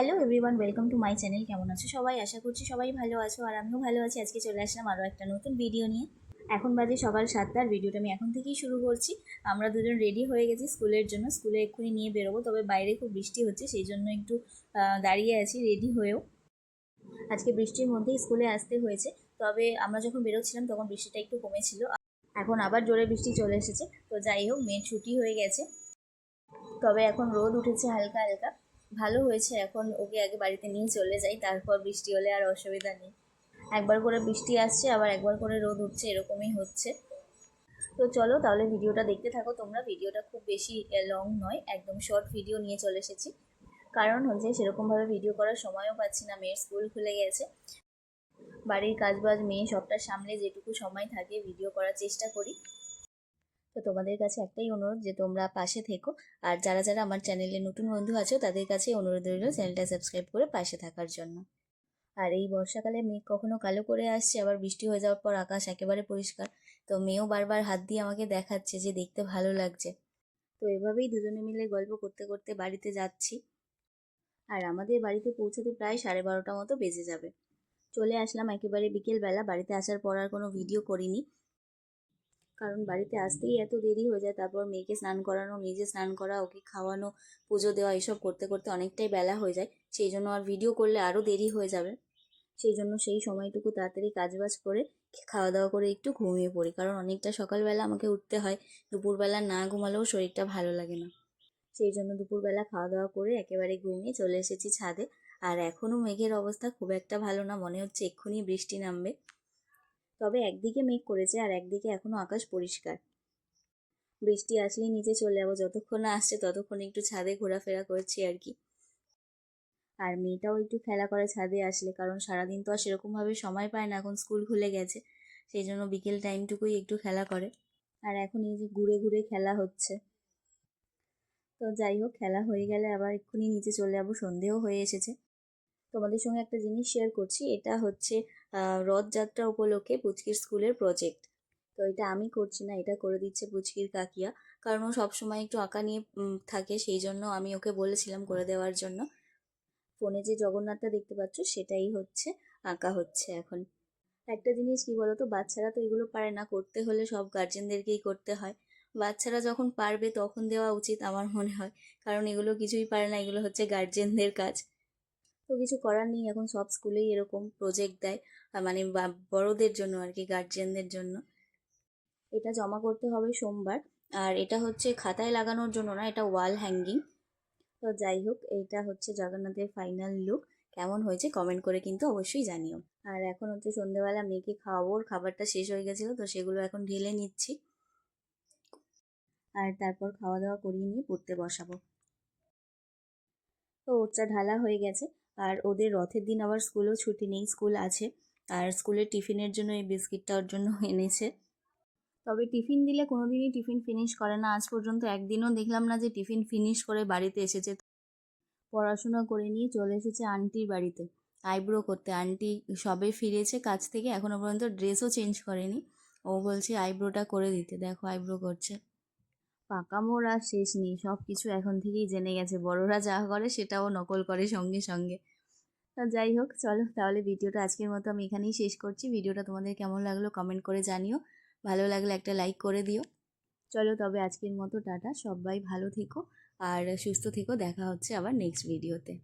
Hello everyone welcome to my channel কেমন আছো সবাই? আশা করছি সবাই ভালো আছো আর আমিও ভালো আছি। আজকে চলে আসলাম আরও একটা নতুন ভিডিও নিয়ে। এখন বাজে সকাল সাতটার ভিডিওটা আমি এখন থেকেই শুরু করছি। আমরা দুজন রেডি হয়ে গেছি স্কুলের জন্য। স্কুলে এক্ষুনি নিয়ে বেরোবো, তবে বাইরে খুব বৃষ্টি হচ্ছে সেই জন্য একটু দাঁড়িয়ে আছি রেডি হয়েও। আজকে বৃষ্টির মধ্যেই স্কুলে আসতে হয়েছে, তবে আমরা যখন বেরোচ্ছিলাম তখন বৃষ্টিটা একটু কমেছিল। এখন আবার জোরে বৃষ্টি চলে এসেছে, তো যাই হোক, মেয়ের ছুটি হয়ে গেছে। তবে এখন রোদ উঠেছে হালকা হালকা। ভালো হয়েছে, এখন ওকে আগে বাড়িতে নিয়ে চলে যাই, তারপর বৃষ্টি হলে আর অসুবিধা নেই। একবার করে বৃষ্টি আসছে, আবার একবার করে রোদ উঠছে, এরকমই হচ্ছে। তো চলো তাহলে ভিডিওটা দেখতে থাকো তোমরা, ভিডিওটা খুব বেশি লং নয়, একদম শর্ট ভিডিও নিয়ে চলে এসেছি। কারণ হচ্ছে সেরকমভাবে ভিডিও করার সময়ও পাচ্ছি না, মেয়ের স্কুল খুলে গেছে। বাড়ির কাজবাজ, মেয়ে সবটা সামলে যেটুকু সময় থাকে ভিডিও করার চেষ্টা করি। তো তোমাদের কাছে একটাই অনুরোধ যে তোমরা পাশে থেকো। আর যারা যারা আমার চ্যানেলে নতুন বন্ধু আছো, তাদের কাছে অনুরোধ রইল চ্যানেলটা সাবস্ক্রাইব করে পাশে থাকার জন্য। আর এই বর্ষাকালে মেঘ কখনো কালো করে আসছে, আবার বৃষ্টি হয়ে যাওয়ার পর আকাশ একেবারে পরিষ্কার। তো মেয়েও বারবার হাত দিয়ে আমাকে দেখাচ্ছে যে দেখতে ভালো লাগছে। তো এভাবেই দুজনে মিলে গল্প করতে করতে বাড়িতে যাচ্ছি। আর আমাদের বাড়িতে পৌঁছাতে প্রায় সাড়ে বারোটা মতো বেজে যাবে। চলে আসলাম একেবারে বিকেলবেলা, বাড়িতে আসার পর আর কোনো ভিডিও করিনি। কারণ বাড়িতে আসতেই এত দেরি হয়ে যায়, তারপর মেয়েকে স্নান করানো, নিজে স্নান করা, ওকে খাওয়ানো, পুজো দেওয়া, এসব করতে করতে অনেকটাই বেলা হয়ে যায়। সেই জন্য আর ভিডিও করলে আরও দেরি হয়ে যাবে। সেই জন্য সেই সময়টুকু তাড়াতাড়ি কাজবাজ করে খাওয়া দাওয়া করে একটু ঘুমিয়ে পড়ি। কারণ অনেকটা সকালবেলা আমাকে উঠতে হয়, দুপুরবেলা না ঘুমালেও শরীরটা ভালো লাগে না। সেই জন্য দুপুরবেলা খাওয়া দাওয়া করে একেবারে ঘুমিয়ে চলে এসেছি ছাদে। আর এখনও মেঘের অবস্থা খুব একটা ভালো না, মনে হচ্ছে এক্ষুনি বৃষ্টি নামবে। তবে একদিকে মেঘ করেছে আর একদিকে এখনও আকাশ পরিষ্কার। বৃষ্টি আসলেই নিচে চলে যাব, যতক্ষণ না আসছে ততক্ষণ একটু ছাদে ঘোরাফেরা করছি আর কি। আর মেয়েটাও একটু খেলা করে ছাদে আসলে, কারণ সারাদিন তো আর সেরকমভাবে সময় পায় না, এখন স্কুল খুলে গেছে, সেই জন্য বিকেল টাইমটুকুই একটু খেলা করে। আর এখন এই যে ঘুরে ঘুরে খেলা হচ্ছে। তো যাই হোক, খেলা হয়ে গেলে আবার এক্ষুনি নিচে চলে যাব, সন্ধেও হয়ে এসেছে। তোমাদের সঙ্গে একটা জিনিস শেয়ার করছি। এটা হচ্ছে রথযাত্রা উপলক্ষে পুচকির স্কুলের প্রজেক্ট তো এটা আমি করছি না, এটা করে দিচ্ছে পুচকির কাকিয়া। কারণ ও সবসময় একটু আঁকা নিয়ে থাকে, সেই জন্য আমি ওকে বলেছিলাম করে দেওয়ার জন্য। ফোনে যে জগন্নাথটা দেখতে পাচ্ছ, সেটাই হচ্ছে, আঁকা হচ্ছে এখন। একটা জিনিস কি বলতো, বাচ্চারা তো এগুলো পারে না, করতে হলে সব গার্জেনদেরকেই করতে হয়। বাচ্চারা যখন পারবে তখন দেওয়া উচিত আমার মনে হয়। কারণ এগুলো কিছুই পারে না, এগুলো হচ্ছে গার্জেনদের কাজ। তো কিছু করার নেই। এখন সব স্কুলেই এরকম প্রজেক্ট দেয়। মানে বড়দের জন্য আর কি গার্জেনদের জন্য। এটা জমা করতে হবে সোমবার। আর এটা হচ্ছে খাতায় লাগানোর জন্য না, এটা ওয়াল হ্যাঙ্গিং তো যাই হোক এইটা হচ্ছে জগন্নাথের ফাইনাল লুক কেমন হয়েছে কমেন্ট করে কিন্তু অবশ্যই জানিও। আর এখন হচ্ছে সন্ধ্যেবেলা মেয়েকে খাওয়াবো খাবারটা শেষ হয়ে গেছিল, তো সেগুলো এখন ঢেলে নিচ্ছি। আর তারপর খাওয়া দাওয়া করিয়ে নিয়ে পড়তে বসাবো। তো ওরটা ঢালা হয়ে গেছে। আর ওদের রথের দিন আবার স্কুলেও ছুটি নেই, স্কুল আছে। আর স্কুলের টিফিনের জন্য এই বিস্কিটটা ওর জন্য এনেছে। তবে টিফিন দিলে কোনোদিনই টিফিন ফিনিশ করে না। আজ পর্যন্ত একদিনও দেখলাম না যে টিফিন ফিনিশ করে বাড়িতে এসেছে। পড়াশোনা করে নিয়ে চলে এসেছে আন্টির বাড়িতে। আইব্রো করতে। আন্টি সবে ফিরেছে কাজ থেকে এখনও পর্যন্ত ড্রেসও চেঞ্জ করেনি। ও বলছে আইব্রোটা করে দিতে। দেখো আইব্রো করছে। পাকা মোড়া আর শেষ নেই। সব কিছু এখন থেকেই জেনে গেছে। বড়রা যা করে সেটাও নকল করে সঙ্গে সঙ্গে। তো যাই হোক, চলো তাহলে ভিডিওটা আজকের মতো আমি এখানেই শেষ করছি। ভিডিওটা তোমাদের কেমন লাগল কমেন্ট করে জানিও। ভালো লাগলে একটা লাইক করে দিও। চলো তবে আজকের মতো টাটা। সবাই ভালো থেকো আর সুস্থ থেকো। দেখা হচ্ছে আবার নেক্সট ভিডিওতে